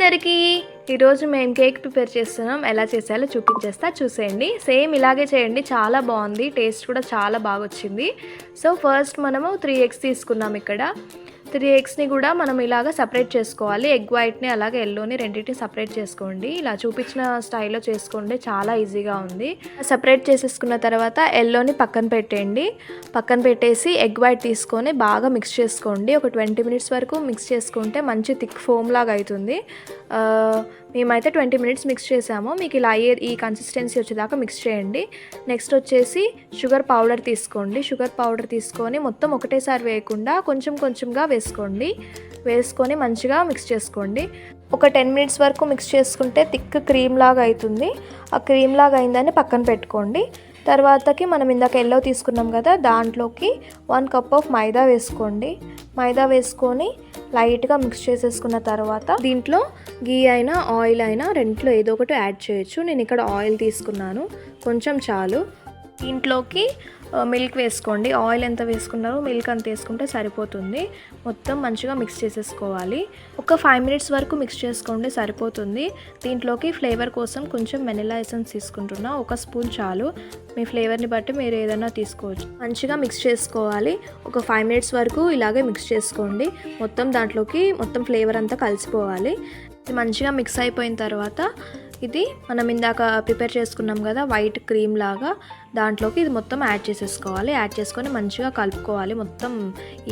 అందరికీ ఈరోజు మేము కేక్ ప్రిపేర్ చేస్తున్నాం. ఎలా చేసాలో చూపించేస్తా. చూసేయండి. సేమ్ ఇలాగే చేయండి. చాలా బాగుంది. టేస్ట్ కూడా చాలా బాగా వచ్చింది సో ఫస్ట్ మనము త్రీ ఎగ్స్ తీసుకున్నాం ఇక్కడ. త్రీ ఎగ్స్ని కూడా మనం ఇలాగ సపరేట్ చేసుకోవాలి. ఎగ్ వైట్ని అలాగే ఎల్లోని రెండింటిని సపరేట్ చేసుకోండి. ఇలా చూపించిన స్టైల్లో చేసుకోండి. చాలా ఈజీగా ఉంది. సపరేట్ చేసేసుకున్న తర్వాత ఎల్లోని పక్కన పెట్టేయండి. పక్కన పెట్టేసి ఎగ్ వైట్ తీసుకొని బాగా మిక్స్ చేసుకోండి. ఒక ట్వంటీ మినిట్స్ వరకు మిక్స్ చేసుకుంటే మంచి థిక్ ఫోమ్ లాగా అవుతుంది. మేమైతే ట్వంటీ మినిట్స్ మిక్స్ చేసాము. మీకు ఇలా అయ్యే ఈ కన్సిస్టెన్సీ వచ్చేదాకా మిక్స్ చేయండి. నెక్స్ట్ వచ్చేసి షుగర్ పౌడర్ తీసుకోండి. షుగర్ పౌడర్ తీసుకొని మొత్తం ఒకటేసారి వేయకుండా కొంచెం కొంచెంగా వేసుకోండి. వేసుకొని మంచిగా మిక్స్ చేసుకోండి. ఒక టెన్ మినిట్స్ వరకు మిక్స్ చేసుకుంటే థిక్ క్రీమ్ లాగా అవుతుంది. ఆ క్రీమ్ లాగా అయిందని పక్కన పెట్టుకోండి. తర్వాతకి మనం ఇందాక ఎల్లో తీసుకున్నాం కదా దాంట్లోకి వన్ కప్ ఆఫ్ మైదా వేసుకోండి. మైదా వేసుకొని లైట్గా మిక్స్ చేసేసుకున్న తర్వాత దీంట్లో గీ అయినా ఆయిల్ అయినా రెంట్లో ఏదో ఒకటి యాడ్ చేయొచ్చు. నేను ఇక్కడ ఆయిల్ తీసుకున్నాను. కొంచెం చాలు. దీంట్లోకి మిల్క్ వేసుకోండి. ఆయిల్ ఎంత వేసుకున్నారో మిల్క్ అంత వేసుకుంటే సరిపోతుంది. మొత్తం మంచిగా మిక్స్ చేసేసుకోవాలి. ఒక ఫైవ్ మినిట్స్ వరకు మిక్స్ చేసుకోండి సరిపోతుంది. దీంట్లోకి ఫ్లేవర్ కోసం కొంచెం వెనిలా ఎసెన్స్ తీసుకుంటున్నా. ఒక స్పూన్ చాలు. మీ ఫ్లేవర్ని బట్టి మీరు ఏదైనా తీసుకోవచ్చు. మంచిగా మిక్స్ చేసుకోవాలి. ఒక ఫైవ్ మినిట్స్ వరకు ఇలాగే మిక్స్ చేసుకోండి. మొత్తం దాంట్లోకి మొత్తం ఫ్లేవర్ అంతా కలిసిపోవాలి. మంచిగా మిక్స్ అయిపోయిన తర్వాత ఇది మనం ఇందాక ప్రిపేర్ చేసుకున్నాం కదా వైట్ క్రీమ్ లాగా. దాంట్లోకి ఇది మొత్తం యాడ్ చేసేసుకోవాలి. యాడ్ చేసుకొని మంచిగా కలుపుకోవాలి. మొత్తం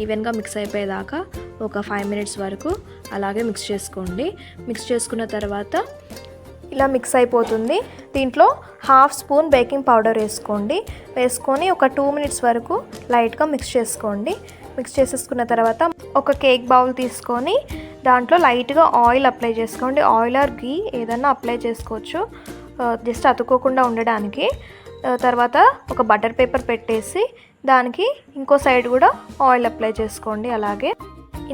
ఈవెన్గా మిక్స్ అయిపోయేదాకా ఒక ఫైవ్ మినిట్స్ వరకు అలాగే మిక్స్ చేసుకోండి. మిక్స్ చేసుకున్న తర్వాత ఇలా మిక్స్ అయిపోతుంది. దీంట్లో హాఫ్ స్పూన్ బేకింగ్ పౌడర్ వేసుకోండి. వేసుకొని ఒక టూ మినిట్స్ వరకు లైట్గా మిక్స్ చేసుకోండి. మిక్స్ చేసేసుకున్న తర్వాత ఒక కేక్ బౌల్ తీసుకొని దాంట్లో లైట్గా ఆయిల్ అప్లై చేసుకోండి. ఆయిల్ ఆర్ గీ ఏదన్నా అప్లై చేసుకోవచ్చు. జస్ట్ అతుక్కోకుండా ఉండడానికి. తర్వాత ఒక బటర్ పేపర్ పెట్టేసి దానికి ఇంకో సైడ్ కూడా ఆయిల్ అప్లై చేసుకోండి అలాగే.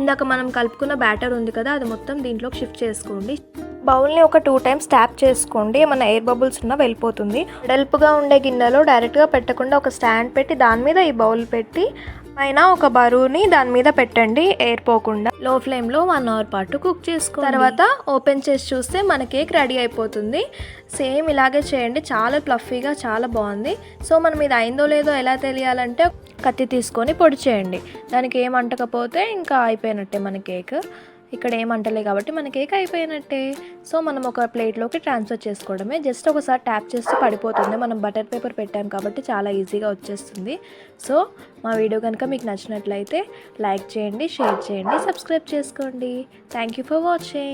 ఇందాక మనం కలుపుకున్న బ్యాటర్ ఉంది కదా అది మొత్తం దీంట్లోకి షిఫ్ట్ చేసుకోండి. బౌల్ని ఒక టూ టైమ్స్ ట్యాప్ చేసుకోండి. ఏమైనా ఎయిర్ బబుల్స్ ఉన్నా వెళ్ళిపోతుంది. వెడల్పుగా ఉండే గిన్నెలో డైరెక్ట్గా పెట్టకుండా ఒక స్టాండ్ పెట్టి దాని మీద ఈ బౌల్ పెట్టి పైన ఒక బరువుని దాని మీద పెట్టండి ఎయిర్ పోకుండా లో ఫ్లేమ్లో వన్ అవర్ పాటు కుక్ చేసుకో తర్వాత ఓపెన్ చేసి చూస్తే మన కేక్ రెడీ అయిపోతుంది. సేమ్ ఇలాగే చేయండి చాలా ప్లఫీగా చాలా బాగుంది. సో మనం ఇది అయిందో లేదో ఎలా తెలియాలంటే కత్తి తీసుకొని పొడి చేయండి. దానికి ఏం అంటకపోతే ఇంకా అయిపోయినట్టే మన కేక్. ఇక్కడ ఏమంటలే కాబట్టి మన కేక్ అయిపోయినట్టే సో మనం ఒక ప్లేట్లోకి ట్రాన్స్ఫర్ చేసుకోవడమే. జస్ట్ ఒకసారి ట్యాప్ చేస్తే పడిపోతుంది. మనం బటర్ పేపర్ పెట్టాం కాబట్టి చాలా ఈజీగా వచ్చేస్తుంది. సో మా వీడియో కనుక మీకు నచ్చినట్లయితే లైక్ చేయండి షేర్ చేయండి సబ్స్క్రైబ్ చేసుకోండి. Thank you for watching